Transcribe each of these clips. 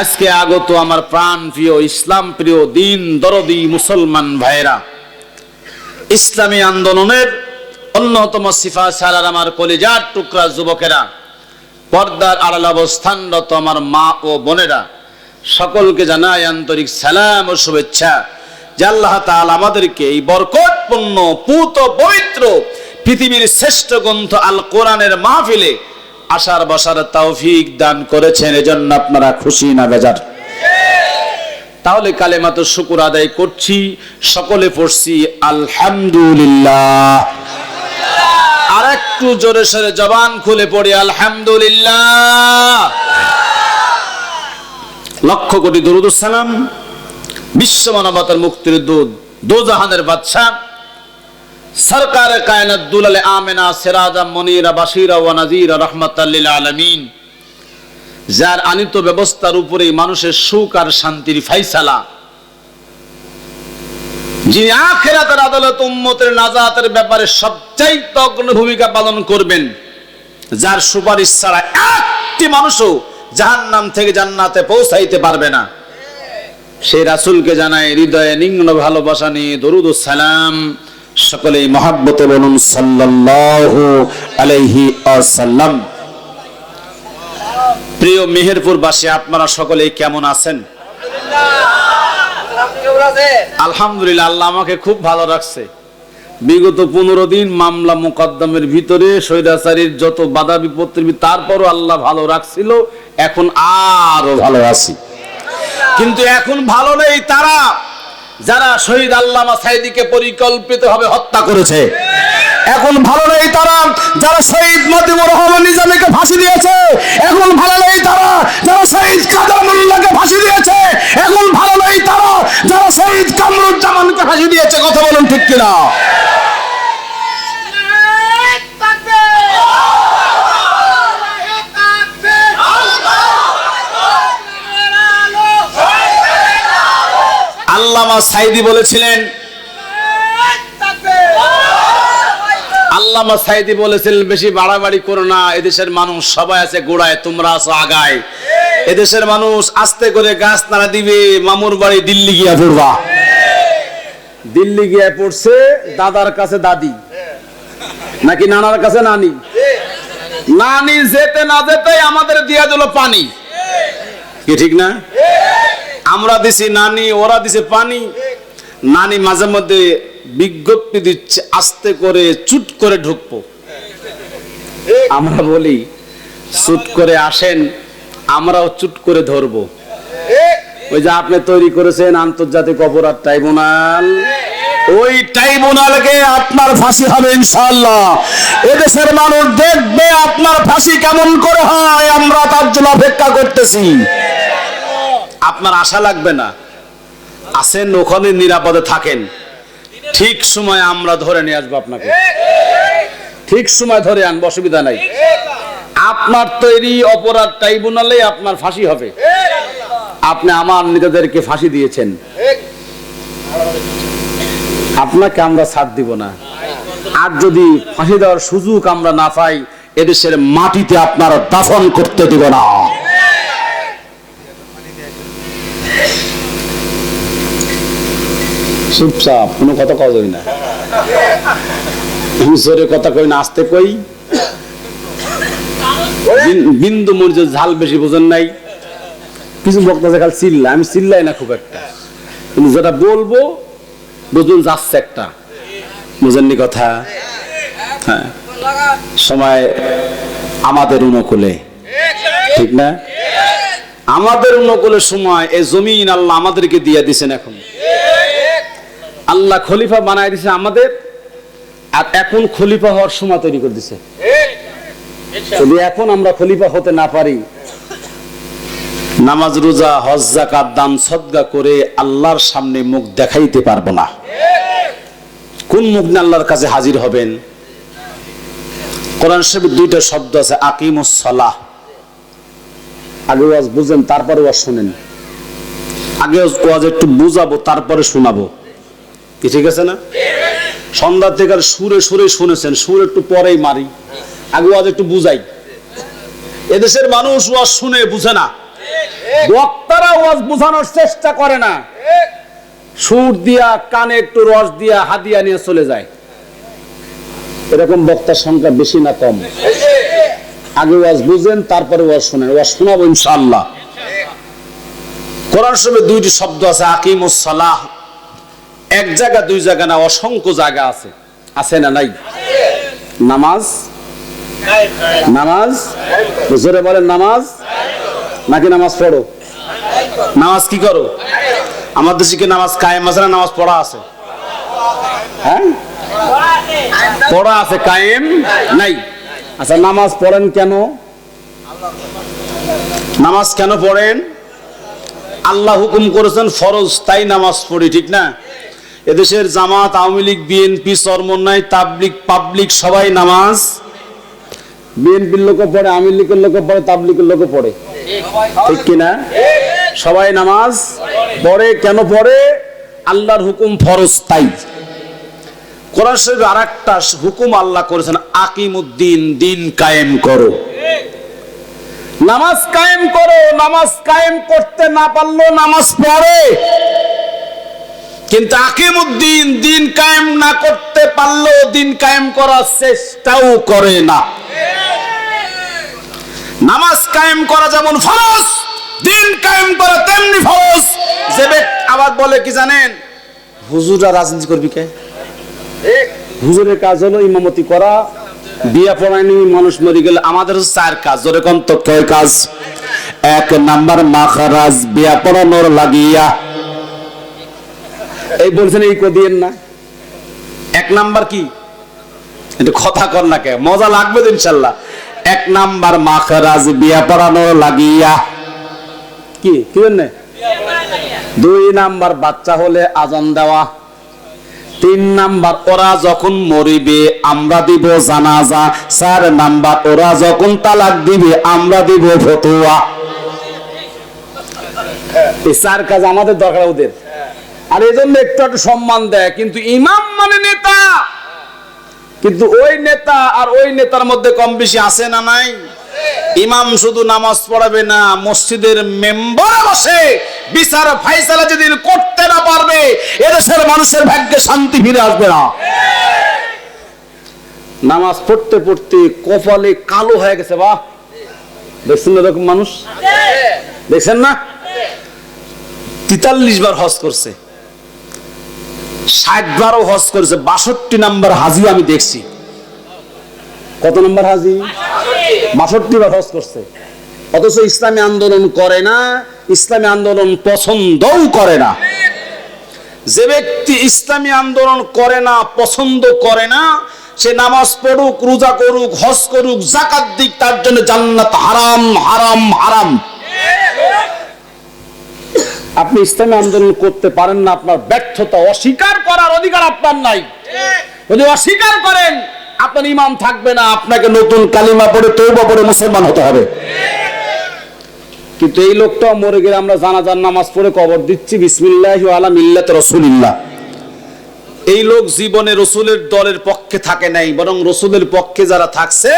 আজকে আগত আমার প্রাণ প্রিয় ইসলাম প্রিয় দিন, দরদি মুসলমান ভাইরা ইসলামী আন্দোলনের অন্যতম সিফা সারার আমার কলিজার টুকরা যুবকেরা, পর্দার আড়াল অবস্থানরত আমার মা ও বোনেরা, সকলকে জানাই আন্তরিক সালাম ও শুভেচ্ছা। যে আল্লাহ তাআলা আমাদেরকে এই বরকতপূর্ণ, পুত পবিত্র পৃথিবীর শ্রেষ্ঠ গ্রন্থ আল কোরআনের মাহফিলে আসার, বসার তৌফিক দান করেছেন, এজন্য আপনারা খুশি না বেজার। তাহলে তো শুকুর আদায় করছি, সকলে পড়ছি, আলহামদুলিল্লাহ। আর একটু জোরে সরে জবান খুলে পড়ি, আলহামদুলিল্লাহ। লক্ষ কোটি দরুদুসালাম বিশ্ব মানবতার মুক্তির দুধ দোজাহানের বাদশাহ। সরকার কায়নাত দুলালে আমেনা, সিরাজা, মনিরা, বাশিরা ওয়া নাজিরা রহমাতাল্লিল আলামিন। যার আনিত ব্যবস্থার উপরে মানুষের সুখ আর শান্তির ফাইসালা। যিনি আখেরাতের আদালত উম্মতের নাজাতের ব্যাপারে সবচাইতে অগ্রণী ভূমিকা পালন করবেন, যার সুপারিশ ছাড়া একটি মানুষও জাহান্নাম থেকে জান্নাতে পৌঁছাইতে পারবে না। সেই রাসূলকে জানায়, হৃদয়ে নিম্ন ভালোবাসা নিয়ে দরুদ সালাম। সকলেই মহাব্বতে বলুন সাল্লাল্লাহু আলাইহি আসাল্লাম প্রিয় মেহেরপুরবাসী, আপনারা সকলেই কেমন আছেন? আলহামদুলিল্লাহ, আল্লাহ আমাকে খুব ভালো রাখছে। বিগত পনেরো দিন মামলা মোকদ্দমের ভিতরে স্বৈরাচারীর যত বাধা বিপত্তির তারপরও আল্লাহ ভালো রাখছিল, এখন আরও ভালো আছি। কিন্তু এখন ভালো নেই তারা। যারা শহীদ আল্লামা সাইদিকে পরিকল্পিতভাবে হত্যা করেছে। এখন ভালো নেই তারা যারা শহীদ মতিমুর রহমান নিজামীকে ফাঁসি দিয়েছে। এখন ভালো নেই তারা যারা শহীদ কাদের মোল্লাকে ফাঁসি দিয়েছে। এখন ভালো নেই তারা যারা শহীদ কামরুজ্জামানকে ফাঁসি দিয়েছে। কথা বলুন ঠিক কিনা? আল্লামা সাইদি বলেছিলেন, আল্লামা সাইদি বলেছিলেন, বেশি বাড়াবাড়ি করো না, এদেশের মানুষ সবাই আছে গোড়ায়, তোমরা আছো আগায়। এদেশের মানুষ আস্তে করে গাছ নাড়া দিবে, মামুর বাড়ি দিল্লি গিয়া পড়বা। দিল্লি গিয়া পড়ছে দাদার কাছে দাদি। নাকি নানার কাছে নানি? নানি যেতে না যেতে আমাদের দিয়া দিল পানি। কি ঠিক না? আমরা দিছি নানি, ওরা দিছে পানি। নানি মাঝে মধ্যে বিজ্ঞপ্তি দিচ্ছে, আস্তে করে চুট করে ঢুকবো। আমরা বলি, চুট করে আসেন, আমরাও চুট করে ধরবো। ওই যে আপনি তৈরি করেছেন আন্তর্জাতিক অপরাধ ট্রাইব্যুনাল। ওই ট্রাইব্যুনালকে আপনার ফাঁসি হবে ইনশাআল্লাহ। এদেশের মানুষ দেখবে আপনার ফাঁসি কেমন করে হয়, আমরা তার জন্য অপেক্ষা করতেছি। আপনার আশা লাগবে না। আসেন ওখানে নিরাপদে থাকেন। ঠিক সময় আমরা ধরে নিয়ে আসব আপনাকে। ঠিক সময় ধরে আনব, অসুবিধা নাই। আপনার তৈরি অপরাধ ট্রাইব্যুনালে আপনার ফাঁসি হবে। আপনি আমার নিজেদেরকে ফাঁসি দিয়েছেন। আপনাকে আমরা ছাড় দিব না। আর যদি ফাঁসি দেওয়ার সুযোগ আমরা না পাই, এদেশের মাটিতে আপনার দাফন করতে দিব না। চুপচাপ, কোনো কথা যাবে না। জোরে কথা কই না, আসতে কই। বিন্দু মরিচ ঝাল বেশি বোঝেন নাই। কিছু বক্তা খালি চিল্লা আমি চিল্লাই না খুব একটা। কিন্তু যেটা বলব, বুঝুন যাচ্ছে একটা। বুঝেননি কথা? হ্যাঁ। সময় আমাদের অনুকূলে। ঠিক না? আমাদের অনুকূলে সময় এই জমিন আল্লাহ আমাদেরকে দিয়ে দিছেন এখন। আল্লাহ খলিফা বানায় দিছে আমাদের আর এখন খলিফা হওয়ার সময় তৈরি করে দিছে। যদি এখন আমরা খলিফা হতে না পারি নামাজ রোজা হজ জাকাত দান সদগা করে আল্লাহর সামনে মুখ দেখাইতে পারব না। কোন মুখ নিয়ে আল্লাহর কাছে হাজির হবেন? কোরআন শরীফে দুইটা শব্দ আছে আকিমুস সালাহ। আগে ওয়াজ বুঝেন তারপরে ওয়াজ শুনেন। আগে ওয়াজ একটু বুঝাবো তারপরে শোনাবো। কি ঠিক আছে না? সন্ধ্যা থেকে আর সুরে সুরে শুনেছেন, সুর একটু পরেই মারি। আগে ওয়াজ একটু বুঝাই। এদেশের মানুষ ওয়াজ শুনে বুঝে না। বক্তারা ওয়াজ বোঝানোর চেষ্টা করে না। সুর দিয়া, কানে একটু রস দিয়া, হাদিয়া নিয়ে চলে যায়। এরকম বক্তার সংখ্যা বেশি না কম। আগে ওয়াজ বুঝেন, তারপরে ওয়াজ শুনেন। ওয়াজ শোনাবো ইনশাআল্লাহ। কোরআন শরীফে দুইটি শব্দ আছে, আকিমুস সালাহ। এক জায়গা, দুই জায়গা না, অসংখ্য জায়গা আছে। আছে না নাই? নামাজ? নামাজ? জোরে বলেন, নামাজ? নাকি নামাজ পড়ো? নামাজ কি করো? আমার দেশে কি নামাজ কায়েম আছে না নামাজ পড়া আছে? হ্যাঁ? পড়া আছে, কায়েম নাই। আচ্ছা নামাজ পড়েন কেন? নামাজ কেন পড়েন? আল্লাহ হুকুম করেছেন, ফরজ, তাই নামাজ পড়ি, ঠিক না? এদেশের জামাত, আওয়ামী লীগ বিএনপি চরমন্যায় তাবলিক পাবলিক, সবাই নামাজ। বিএনপির লোকও পড়ে, আওয়ামী লীগের লোকও পড়ে তাবলিকের লোকও পড়ে। ঠিক কিনা? সবাই নামাজ, পড়ে, কেন পড়ে? আল্লাহর হুকুম ফরজ, তাই। কোরআন শরীফে আর একটা হুকুম আল্লাহ করেছেন, আকিমুদ্দিন, দিন কায়েম করো। নামাজ কায়েম করো, নামাজ কায়েম করতে না পারলেও নামাজ পড়ে। কিন্তু আকিমুদ্দিন দিন কায়েম না করতে পারলেও দিন কায়েম করার চেষ্টাও করে না। নামাজ কায়েম করা যেমন ফরজ, দিন কায়েম করা তেমনি ফরজ। যে আবার বলে কি জানেন? হুজুররা রাজনীতি করবি কে? হুজুরের কাজ হলো ইমামতি করা, বিয়া পড়ায়নি, মানুষ মরে গেলে আমাদের চার কাজ। জোরে কম তো, কয় কাজ? এক নাম্বার, মাখারাজ, বিয়া পড়ানোর লাগিয়া এই বলছেন এই কদিয়েন না। এক নাম্বার কি? একটু কথা কর না কে? মজা লাগবে তো ইনশাল্লাহ। এক নাম্বার মাখারাজ বিয়া পড়ানোর লাগিয়া। কি? কি জন্য? দুই নাম্বার বাচ্চা হলে আজান দেওয়া। তিন নাম্বার, ওরা যখন মরিবে আমরা দিব জানাজা। চার নাম্বার, ওরা যখন তালাক দিবে আমরা দিব ফতুয়া। এই চার কাজ আমাদের দরকার ওদের। আর এই জন্য একটু একটু সম্মান দেয় কিন্তু ইমাম মানে নেতা। কিন্তু ওই নেতা আর ওই নেতার মধ্যে কম বেশি আছে না নাই? ইমাম শুধু নামাজ পড়াবে না মসজিদের মেম্বার বসে বিচার ফাইসালা যেদিন করতে না পারবে এদেশের মানুষের ভাগ্যে শান্তি ফিরে আসবে না। নামাজ পড়তে পড়তে কপালে কালো হয়ে গেছে বাহ। দেখছেন না এরকম মানুষ? দেখছেন না? তেতাল্লিশ বার হজ করছে। ষাট বারও হজ করেছে, বাষট্টি নাম্বার হাজি আমি দেখছি। কত নম্বর হাজি? বাষট্টি বার হজ করছে। অথচ ইসলামী আন্দোলন করে না, ইসলামী আন্দোলন পছন্দও করে না। যে ব্যক্তি ইসলামী আন্দোলন করে না, পছন্দ করে না, সে নামাজ পড়ুক, রোজা করুক, হজ করুক, জাকাত দিক, তার জন্য জান্নাত হারাম হারাম হারাম। আপনি ইসলামী আন্দোলন করতে পারেন না, আপনার ব্যর্থতা অস্বীকার করার অধিকার আপনার নাই। যদি অস্বীকার করেন, আপনার ইমান থাকবে না, আপনাকে নতুন কালিমা পড়ে তৌবা পড়ে মুসলমান হতে হবে। কিন্তু এই লোকটা মরে গেলে আমরা জানাজার নামাজ পড়ে কবর দিচ্ছি, বিসমিল্লাহ আলা মিল্লাত রসুলিল্লাহ। এই লোক জীবনে রসুলের দলের পক্ষে থাকে নাই, বরং রসুলের পক্ষে যারা থাকছে,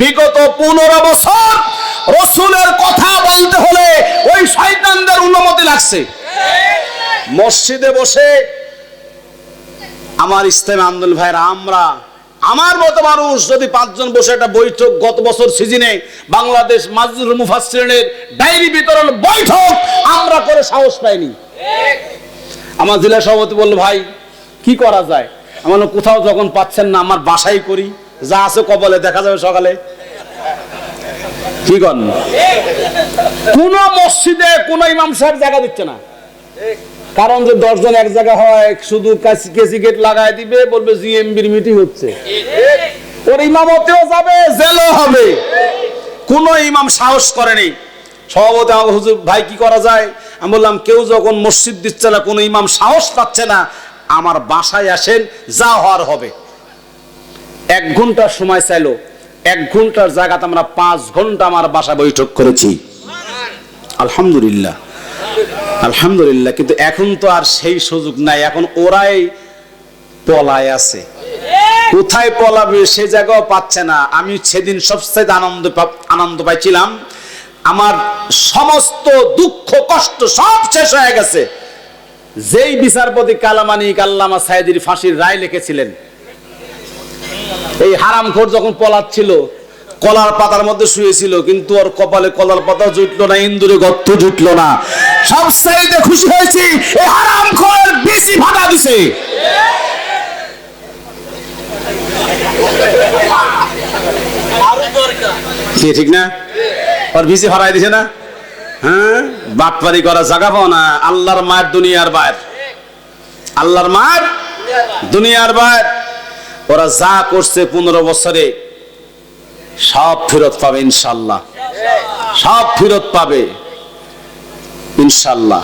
বিগত পনেরো বছর রসুলের কথা বলতে হলে ওই শয়তানদের অনুমতি লাগছে। মসজিদে বসে আমার ইসলামী আন্দোলন ভাইরা আমরা, আমার মতো মানুষ যদি পাঁচজন বসে একটা বৈঠক গত বছর সিজনে বাংলাদেশ মাজুর মুফাসসিরিনের ডায়েরি বিতরণ বৈঠক, আমরা করে সাহস পাইনি। আমার জেলা সভাপতি বলল, ভাই, কি করা যায়? আমার কোথাও যখন পাচ্ছেন না, আমার বাসাই করি, যা আছে কবলে দেখা যাবে সকালে। কি কোন? মসজিদে কোন ইমাম সাহেব জায়গা দিচ্ছে না। কারণ যে দশজন এক জায়গা হয়, শুধু কেসি গেট লাগাই দিবে, বলবে জিএমবির মিটিং হচ্ছে। ওর ইমামতেও যাবে, জেলও হবে। কোন ইমাম সাহস করেনি সভাপতি আমাকে, হুজুর, ভাই, কি করা যায়? আমি বললাম, কেউ যখন মসজিদ দিচ্ছে না, কোনো ইমাম সাহস পাচ্ছে না। আমার বাসায় আসেন, যা হওয়ার হবে। এক ঘণ্টার সময় চাইলো। এক ঘণ্টার জায়গাতে আমরা পাঁচ ঘণ্টা আমার বাসা বৈঠক করেছি। আলহামদুলিল্লাহ। আলহামদুলিল্লাহ, কিন্তু এখন তো আর সেই সুযোগ নাই। এখন ওরাই পলায় আছে। কোথায় পলাবে সে জায়গাও পাচ্ছে না। আমি সেদিন সবচেয়ে আনন্দ আনন্দ পাইছিলাম। আমার সমস্ত দুঃখ, কষ্ট সব শেষ হয়ে গেছে। যেই বিচারপতি কালামানিক আল্লামা সাইদির ফাঁসির রায় লিখেছিলেন এই হারামখোর যখন পলাচ্ছিল কলার পাতার মধ্যে শুয়েছিল কিন্তু ওর কপালে কলার পাতা জুটলো না ইন্দুরে গর্ত জুটলো না। সব সাইডে খুশি হয়েছি এই হারামখোর বেশি ভাড়া দিছে। ঠিক না? ওর ভিসি হরাই দিছে না? হ্যাঁ? বাটপারি করা জায়গা পাও না আল্লাহর মায়ের দুনিয়ার বাইর। আল্লাহর মায়ের দুনিয়ার বাইর। ওরা যা করছে পনেরো বছরে, সব ফেরত পাবে ইনশাল্লাহ। সব ফেরত পাবে ইনশাল্লাহ।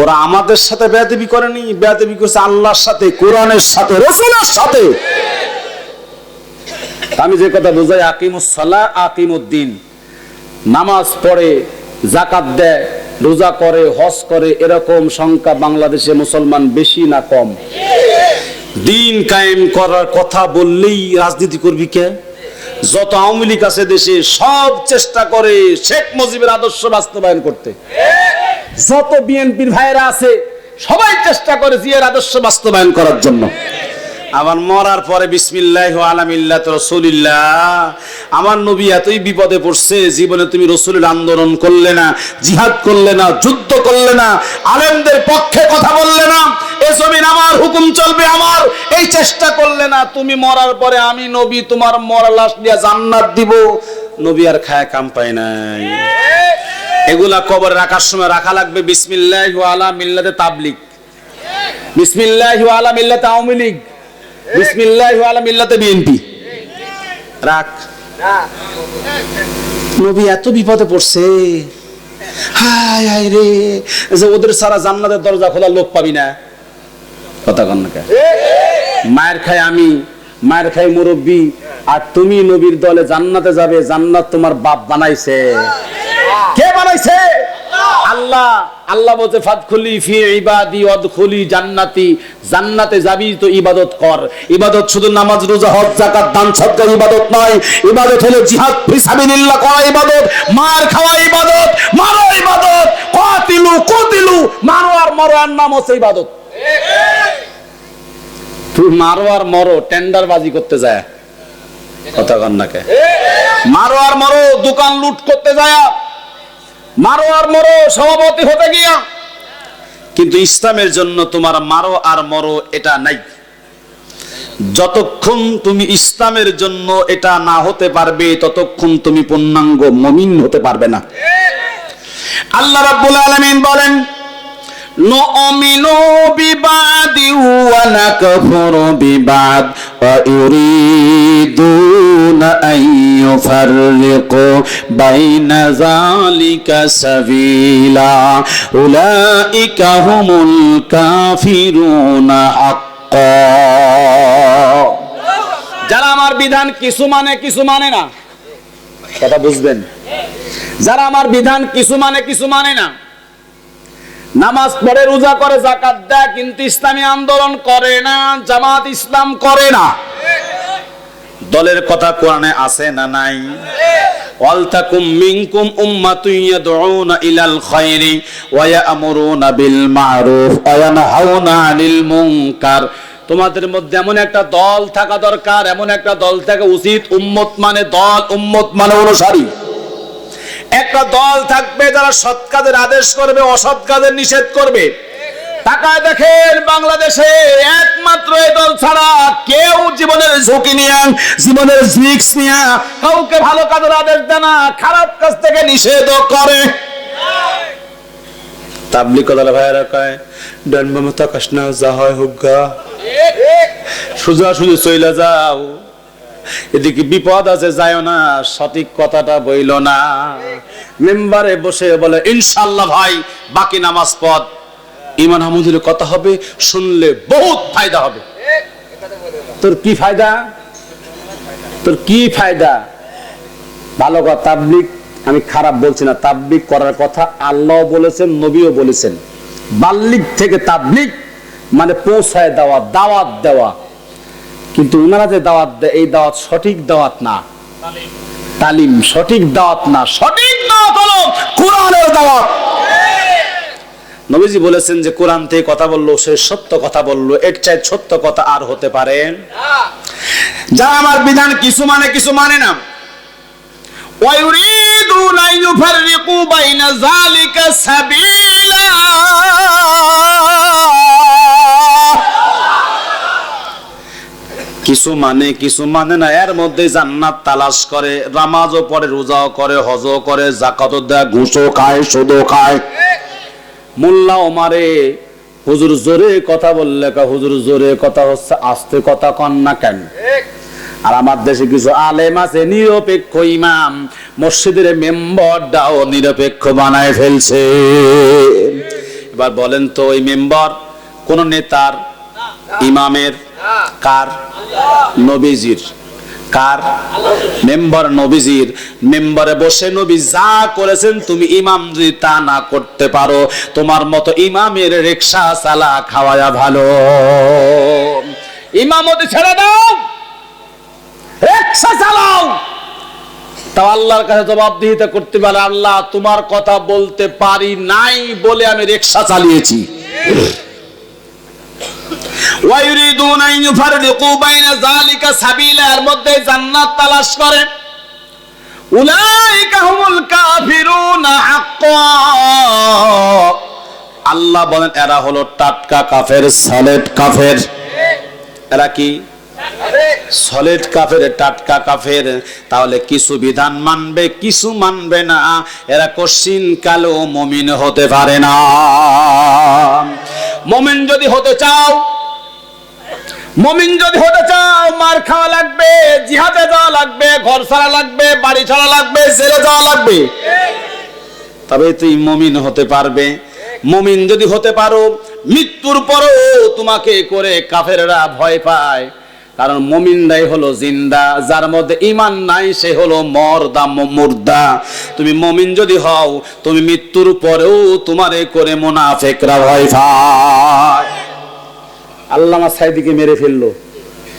ওরা আমাদের সাথে বেয়াদবি করেনি, বেয়াদবি করছে আল্লাহর সাথে, কোরআনের সাথে, রসুলের সাথে। আমি যে কথা বোঝাই আকিমুসাল্লাহ আকিমুদ্দিন। নামাজ পড়ে জাকাত দেয়, রোজা করে, হজ করে, এরকম সংখ্যা বাংলাদেশে মুসলমান বেশি না কম। দিন কায়েম করার কথা বললেই রাজনীতি করবি কে? যত আওয়ামী লীগ আছে দেশে সব চেষ্টা করে শেখ মুজিবের আদর্শ বাস্তবায়ন করতে। যত বিএনপির ভাইয়েরা আছে, সবাই চেষ্টা করে জিয়ার আদর্শ বাস্তবায়ন করার জন্য। আমার মরার পরে বিসমিল্লাহ আলামিল্লাহ রসুলিল্লাহ, আমার নবী এতই বিপদে পড়ছে, জীবনে তুমি রসুলের আন্দোলন করলে না, জিহাদ করলে না, যুদ্ধ করলে না, আলেমদের পক্ষে কথা বললে না এ জমিন আমার, হুকুম চলবে আমার। এই চেষ্টা করলে না, তুমি মরার পরে আমি নবী তোমার মরা লাশ দিয়া জান্নাত দিব। নবী আর খায় কাম পায় নাই। এগুলা কবর রাখার সময় রাখা লাগবে বিসমিল্লাহ আলা মিল্লাতে তাবলিক বিসমিল্লাহ আলা মিল্লাতে আওয়ামী লীগ। বিসমিল্লাহ আলা মিল্লাতে বিএনপি। রাখ। নবী এত বিপদে পড়ছে। হায় হায় রে, যে ওদের সারা জান্নাতের দরজা খোলা লোক পাবি না। মায়ের খাই আমি, মায়ের খাই মুরব্বী, আর তুমি নবীর দলে জান্নাতে যাবে, জান্নাত তোমার বাপ বানাইছে। কে বানাইছে? আল্লাহ। আল্লাহ বলছে, ফাদখুলি ফি ইবাদি ওয়াদখুলি জান্নাতি। জান্নাতে যাবি তো ইবাদত কর। ইবাদত শুধু নামাজ, রোজা, হজ, যাকাত, দান সদকা ইবাদত নয়। ইবাদত হলো জিহাদ, ফি সাবিলিল্লাহ করা ইবাদত। মার খাওয়া ইবাদত, মারো ইবাদত। কাতিলু, কুতিলু, মারো আর মরো আর নাম হচ্ছে ইবাদত। তুই মারো মরো টেন্ডার বাজি করতে যায়। কথা কন না মারো মরো, দোকান লুট করতে যায়। মারো আর মরো, সভাপতি হতে গিয়া। কিন্তু ইসলামের জন্য তোমার মারো আর মরো এটা নাই। যতক্ষণ তুমি ইসলামের জন্য এটা না হতে পারবে, ততক্ষণ তুমি পূর্ণাঙ্গ মমিন হতে পারবে না। আল্লাহ রাব্বুল আলামিন বলেন نؤمن ببعض ونكفر ببعض ويريدون أن يفرقوا بين ذلك سبيلا أولئك هم الكافرون حقا যারা আমার বিধান কিছু মানে কিছু মানে না কথা বুঝবেন যারা আমার বিধান কিছু মানে কিছু মানে না নামাজ পড়ে, রোজা করে জাকাত দেয়, কিন্তু ইসলামী আন্দোলন করে না, জামাত ইসলাম করে না। দলের কথা কোরআনে আছে না নাই? ওয়ালতাকুম মিনকুম উম্মাতুন ইয়াদউনা ইলাল খায়রি ওয়া ইয়ামুরুনা বিল মারুফ ওয়া ইয়ানহাউনা আনিল মুনকার। তোমাদের মধ্যে এমন একটা দল থাকা দরকার, এমন একটা দল থাকা উচিত উম্মত মানে দল, উম্মত মানে অনুসারী। একটা দল থাকবে যারা সৎ কাজের আদেশ করবে, অসৎ কাজের নিষেধ করবে। তাকায় দেখেন বাংলাদেশে একমাত্র এই দল ছাড়া কেউ জীবনের ঝুঁকি নিয়ে, জীবনের রিস্ক নিয়ে কাউকে ভালো কাজের আদেশ দেয় না, খারাপ কাজ থেকে নিষেধ করে। তাবলিক দল ভাইয়েরা কয় ডনবাম তাকাস না, যা হয় হোক গা। সোজা সুজি চইলা যাও। এদিকে বিপদ আছে যায় না, সঠিক কথাটা বইল না। মেম্বারে বসে বলে ইনশাল্লাহ ভাই, বাকি নামাজ পদ ইমান আহমদুলের কথা হবে, শুনলে বহুত ফায়দা হবে। তোর কি ফায়দা? তোর কি ফায়দা? ভালো কথা তাবলিক আমি খারাপ বলছি না তাবলিক করার কথা আল্লাহ বলেছেন, নবীও বলেছেন। বাল্লিক থেকে তাবলিক মানে পৌঁছায় দেওয়া, দাওয়াত দেওয়া। কিন্তু ওনারা যে দাওয়াত দেয় এই দাওয়াত সঠিক দাওয়াত না তালিম সঠিক দাওয়াত না সঠিক দাওয়াত হলো কোরআনের দাওয়াত নবীজি বলেছেন যে কোরআন থেকে কথা বললো সে সত্য কথা বললো এর চাই সত্য কথা আর হতে পারে যারা আমার বিধান কিছু মানে কিছু মানে না ويريدون أن يفرقوا بين ذلك سبيلا কিছু মানে কিছু মানে না। এর মধ্যে জান্নাত তালাশ করে, নামাজও পড়ে, রোজাও করে, হজও করে জাকাতও দেয়, ঘুষও খায়, সুদও খায়। মোল্লা ওমারে, হুজুর জোরে কথা বললে হুজুর জোরে কথা হচ্ছে, আস্তে কথা কন না কেন? আর আমার দেশে কিছু আলেম আছে, নিরপেক্ষ ইমাম, মসজিদের মেম্বারটাও নিরপেক্ষ বানায় ফেলছে। এবার বলেন তো, ওই মেম্বার কোন নেতার, ইমামের কার? নবীজির। কার? মেম্বার নবীজির। মেম্বারে বসে নবী যা করেছেন তুমি ইমাম যদি তা না করতে পারো, তোমার মতো ইমামের রিক্সা চালা খাওয়ায়া ভালো। ইমামতি ছেড়ে দাও। রিক্সা চালাও। তাও আল্লাহর কাছে জবাবদিহিতা করতে পারে, আল্লাহ তোমার কথা বলতে পারি নাই বলে আমি রিক্সা চালিয়েছি। ইউফাররিকু বাইনা যালিকা সাবিলা এর মধ্যে জান্নাত তালাশ করে। উলাইকা হুমুল কাফিরুনা হাক্কা। আল্লাহ বলেন, এরা হলো টাটকা কাফের সলিড কাফের। এরা কি? সলিড কাফের, টাটকা কাফের। তাহলে কিছু বিধান মানবে, কিছু মানবে না। এরা কশিন কালো মমিন হতে পারে না। মমিন যদি হতে চাও মমিন যদি হতে চাও, মার খাওয়া লাগবে, জিহাদে যাওয়া লাগবে, ঘর ছাড়া লাগবে, বাড়ি ছাড়া লাগবে, জেলে যাওয়া লাগবে। তবে তুই মমিন হতে পারবে। মমিন যদি হতে পারো, মৃত্যুর পরও তোমাকে করে কাফেররা ভয় পায়। কারণ মমিনরাই হলো জিন্দা, যার মধ্যে ইমান নাই, সে হলো মর্দা মুর্দা তুমি মমিন যদি হও, তুমি মৃত্যুর পরেও তোমারে করে মোনাফেকরা ভয় পায়। আল্লামা সাইদিকে মেরে ফেলল।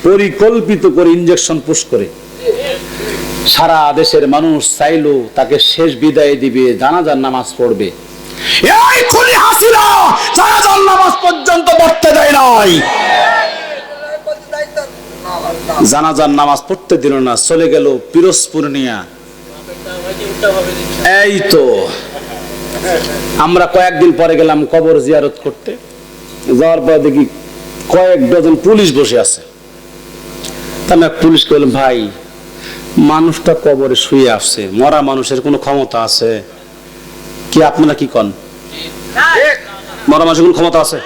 পরিকল্পিত করে ইঞ্জেকশন পুশ করে। সারা দেশের মানুষ চাইলো তাকে শেষ বিদায় দিবে, জানাজার নামাজ পড়বে। এই খুনি হাসিনা, জানাজার নামাজ পর্যন্ত পড়তে দেয় নাই। জানাজার নামাজ পড়তে দিল না, চলে গেল পিরোজপুর নিয়া। এই তো, আমরা কয়েকদিন পরে গেলাম কবর জিয়ারত করতে। যাওয়ার পর দেখি কয়েক ডজন পুলিশ বসে আছে। আমি এক পুলিশকে বললাম ভাই মানুষটা কবরে শুয়ে আসছে মরা মানুষের কোনো ক্ষমতা আছে। কি আপনারা কি কন? মরা মানুষের কোনো ক্ষমতা আছে?